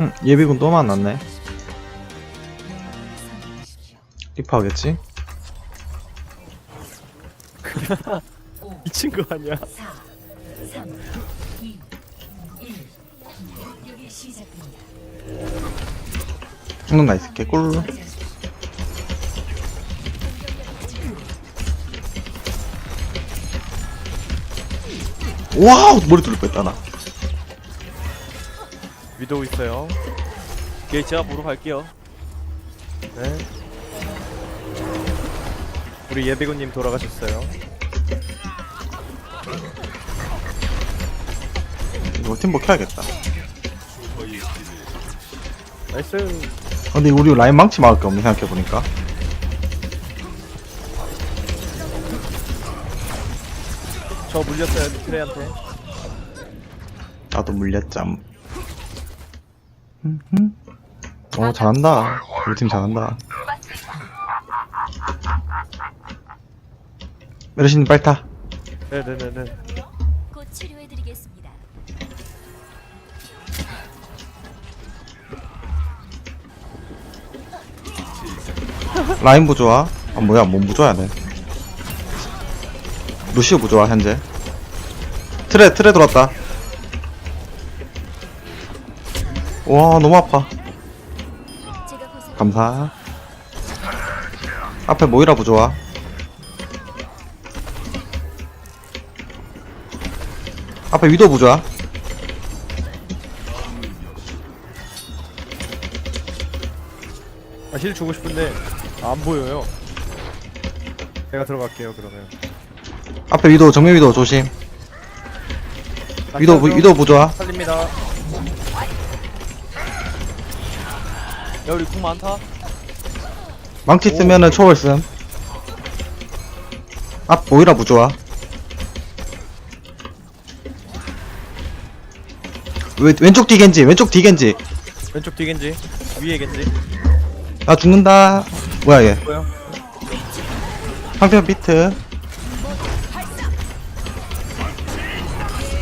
응, 예비군 또 만났네. 리퍼 하겠지? 미친 거 아니야? 4, 3, 2, 1. 공격이 시작됩니다. 죽는 나 있을게, 꿀. 와우! 머리 뚫릴 뻔했다, 나. 위도우 있어요. 예, 제가 보러 갈게요. 네. 우리 예비군님 돌아가셨어요. 이거 팀보 켜야겠다. 나이스. 아, 근데 우리 라인 망치 막을 게 없네, 생각해보니까. 저 물렸어요, 미트레한테. 나도 물렸잠. 어, 잘한다. 우리 팀 잘한다. 메르시님 빨리 타. 네네네네. 곧 치료해드리겠습니다. 라인 부조화. 아, 뭐야, 뭔 부조화야, 돼. 루시오 부조화, 현재. 트레, 트레 들어왔다. 와, 너무 아파. 제가 감사. 앞에 모이라 부조화. 앞에 위도 부조화. 아, 힐 주고 싶은데 안 보여요. 내가 들어갈게요, 그러면. 앞에 위도, 정면 위도 조심. 위도, 부- 위도 부조화. 살립니다. 야, 우리 궁 많다. 망치 쓰면은 초월 씀. 앞 모이라 부조화. 왼, 왼쪽 뒤겐지, 왼쪽 뒤겐지. 왼쪽 뒤 겐지, 위에 겐지. 나 죽는다. 뭐야 얘? 뭐야? 상대편 비트.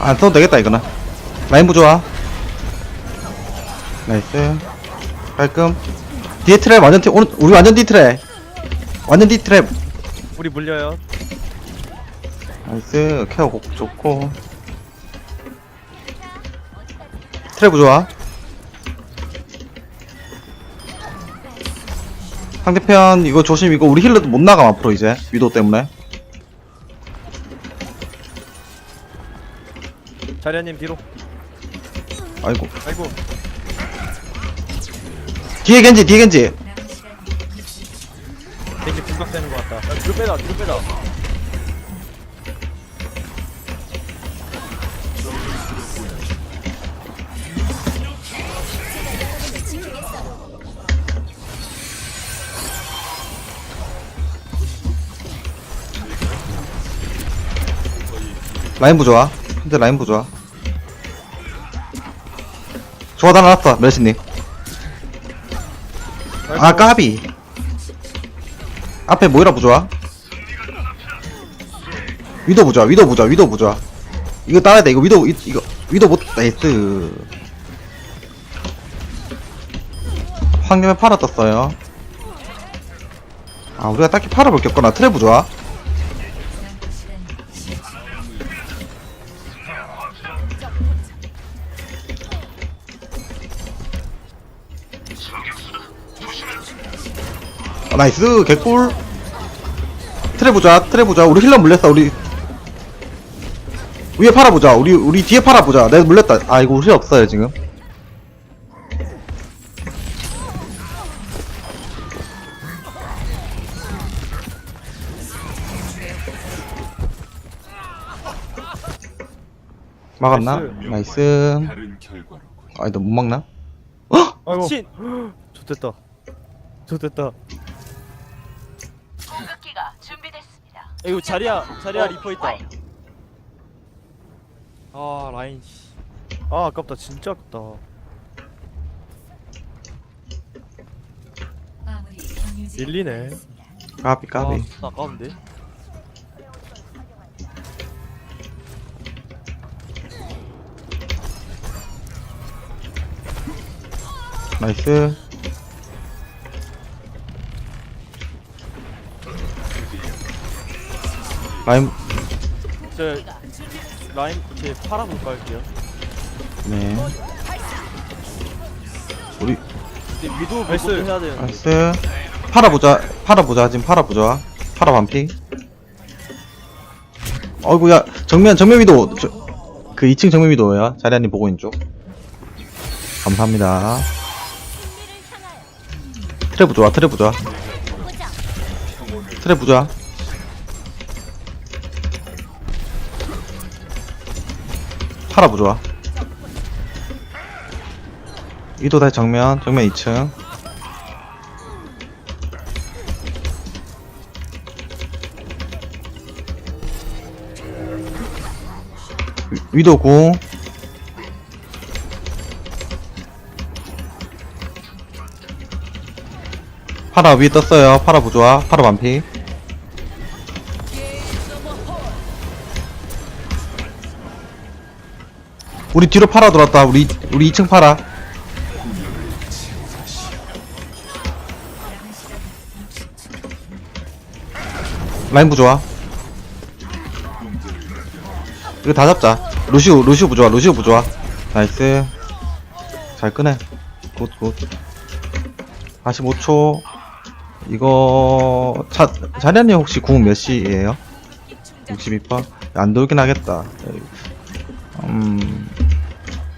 안 써도 되겠다 이거는. 라인 부조화. 나이스. 깔끔. 뒤에 트랩 완전 뒤, 오른, 우리 완전 뒤 트랩. 완전 뒤 트랩. 우리 물려요. 나이스. 케어 곡 좋고. 트랩 부조화. 상대편 이거 조심 이거 우리 힐러도 못 나감 앞으로 이제 위도 때문에 자리아님 뒤로. 아이고 아이고. 뒤에 겐지 뒤에 겐지 겐지 궁각되는 것 같다. 야, 뒤로 빼다, 뒤로 빼다. 라인 부좋아 근데 라인 부좋아 좋아 다 나왔어 멜시님 아 까비. 앞에 모이라 부좋아. 위도 부좋아 위도 부좋아 위도 부좋아. 이거 따야 돼 이거 위도 이, 이거 위도 못 나이스. 황금에 팔아 떴어요. 아 우리가 딱히 팔아볼 게 없구나. 트랩 부좋 아 아, 나이스 개꿀 트레 보자 트레 보자 우리 힐러 물렸어 우리 위에 팔아보자 우리 우리 뒤에 팔아보자 내가 물렸다 아 이거 우리 없어요 지금 막았나? 나이스. 아니 너 못 막나? 헉! 아이고. 친! 좋됐다. 좋됐다. 공격기가 준비됐습니다. 이거 자리야 자리야 리퍼 있다 아 라인 씨. 아, 아깝다. 진짜 아깝다. 밀리네. 까비 까비 아 아까운데 나이스 라임 저 라인 제못 갈게요. 네. 우리 근데 위도 나이스. 보고 해야 되는데. 나이스. 팔아보자. 팔아보자 지금 팔아보자. 팔아 반피. 어이구야 정면 정면 위도. 저, 그 2층 정면 위도야. 자리안님 보고 있는 쪽. 감사합니다. 트랩 좋아 트랩 좋아 트랩 부자 팔아 부좋아. 위도 다시 정면 정면 2층. 위- 위도 공 파라 위에 떴어요. 파라 부좋아. 파라 반피 우리 뒤로 파라 돌았다. 우리 우리 2층 파라 라인 부좋아. 이거 다 잡자. 루시우 루시우 부좋아 루시우 부좋아 나이스. 잘 끄네. 굿 굿. 45초. 이거 자, 자리안님 혹시 궁 몇 시에요? 62%? 안 돌긴 하겠다. 음...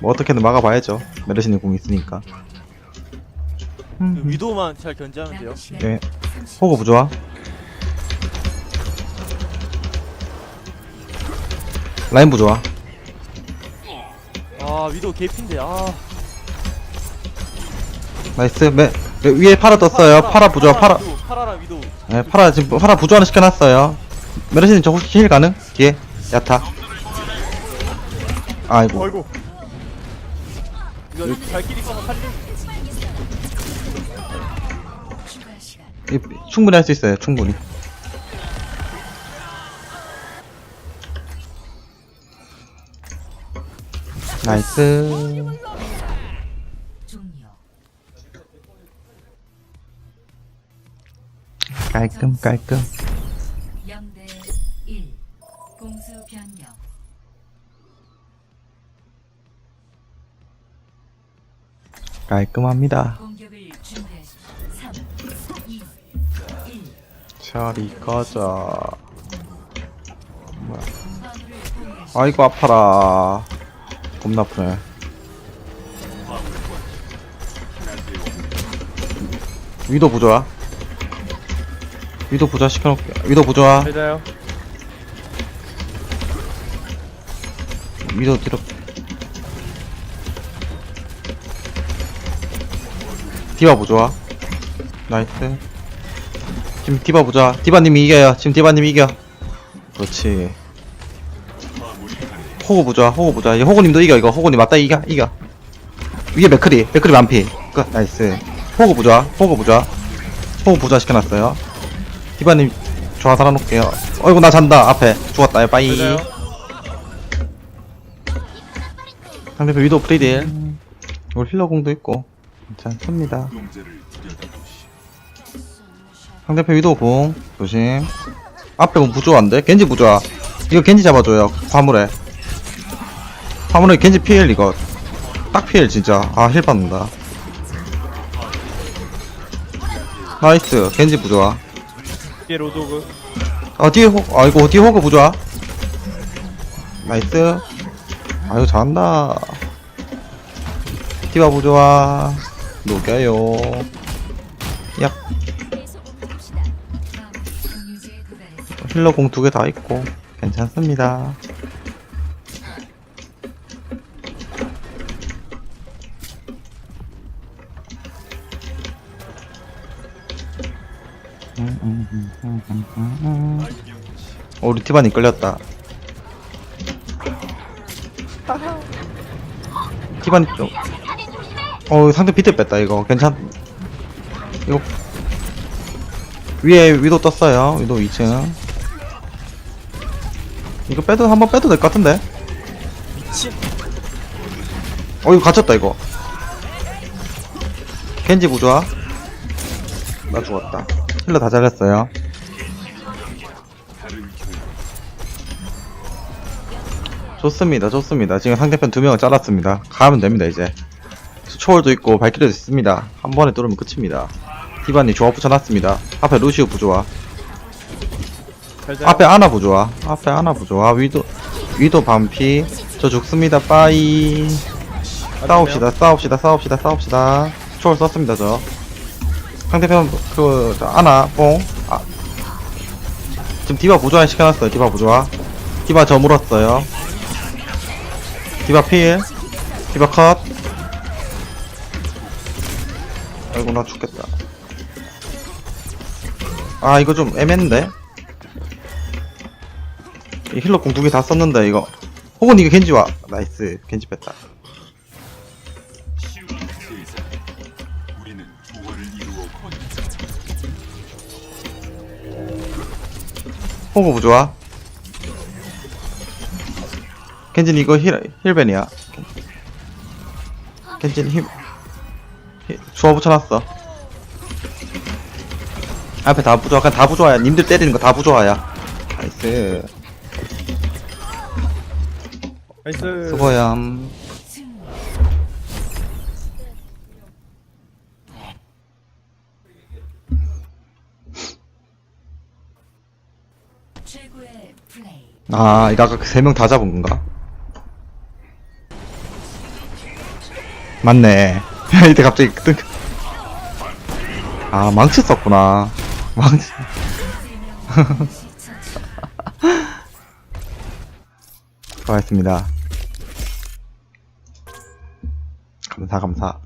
뭐 어떻게든 막아봐야죠 메르시님 궁 있으니까 그 음, 위도만 잘 견제하면 돼요. 예. 호구 부좋아 라인 부좋아 아 위도 개핀데 아. 나이스 매, 매- 위에 파라 떴어요 파라 부좋아 파라 위도, 파라랑 위도. 네, 파라 지금 파라 부조화는 시켜놨어요. 메르시님 저 혹시 힐 가능? 뒤에 야타. 아이고 어이구 이거 발길이 써서 살리. 충분히 할 수 있어요. 충분히. 나이스. 깔끔 깔끔. 깔끔합니다. 공격을 준비하십시오. 3, 2, 1. 저리 꺼져. 뭐야? 아이고 아파라. 겁나 아프네. 위도 부조화. 위도 부조화 시켜놓을게. 위도. 맞아요 위도 뒤로. 디바 부조화. 나이스. 지금 디바 부조화. 디바님이 이겨요. 지금 디바님이 이겨. 그렇지. 호구 부조화. 호구 부조화. 이 호구님도 이겨 이거. 호구님 맞다 이겨 이겨. 위에 맥크리. 맥크리 만피. 끝. 나이스. 호구 부조화. 호구 부조화. 호구 부조화 시켜놨어요. 디바님 좋아 살아놓을게요. 어이구 나 잔다. 앞에 죽었다. 빠이. 상대편 위도 프리딜 우리 힐러 공도 있고 괜찮습니다. 상대편 위도 공 조심. 앞에 공 부조한데? 겐지 부조아 이거 겐지 잡아줘요 화물에. 화물에 겐지 피해 이거. 딱 피해 진짜. 아 힐 받는다. 나이스 겐지 부조아 뒤에 로도그. 아 뒤에 호 아이고 뒤에 호그 부조아 나이스. 아유 잘한다. 디바 부조아 녹여요. 약. 힐러 공 두 개 다 있고 괜찮습니다. 어, 우리 티반이 끌렸다. 티반이 좀 어, 상대 비트 뺐다, 이거. 괜찮, 이거. 위에 위도 떴어요. 위도 2층. 이거 빼도, 한번 빼도 될 것 같은데? 어, 이거 갇혔다, 이거. 켄지 부조화 나 죽었다 힐러 다 잘렸어요 좋습니다 좋습니다 지금 상대편 두 명을 잘랐습니다 가면 됩니다 이제 초월도 있고 발키리도 있습니다. 한 번에 뚫으면 끝입니다. 디바니 조합 붙여놨습니다. 앞에 루시우 부조화. 앞에 아나 부조화. 앞에 아나 부조화. 위도 위도 반피. 저 죽습니다. 빠이. 싸웁시다. 싸웁시다. 싸웁시다. 싸웁시다. 초월 썼습니다 저. 상대편 그 저, 아나 뽕. 아. 지금 디바 부조화 시켜놨어요. 디바 부조화. 디바 저 물었어요. 디바 필. 디바 컷 아이고 나 죽겠다. 아 이거 좀 애매한데? 이 힐러 공 두 개 다 썼는데 이거. 혹은 이거 겐지 와. 나이스. 겐지 뺐다. 호구 부좋아 겐진 이거 힐, 힐벤이야. 겐진 힐, 힐 주워 붙여놨어 앞에 다 부좋아 그냥 다 부좋아야 님들 때리는 거 다 부좋아야 나이스 나이스. 수고얌. 아 이거 아까 그 세 명 다 잡은 건가? 맞네 이때 갑자기 뜬. 아 망치 썼구나. 망치. 수고하셨습니다. 감사 감사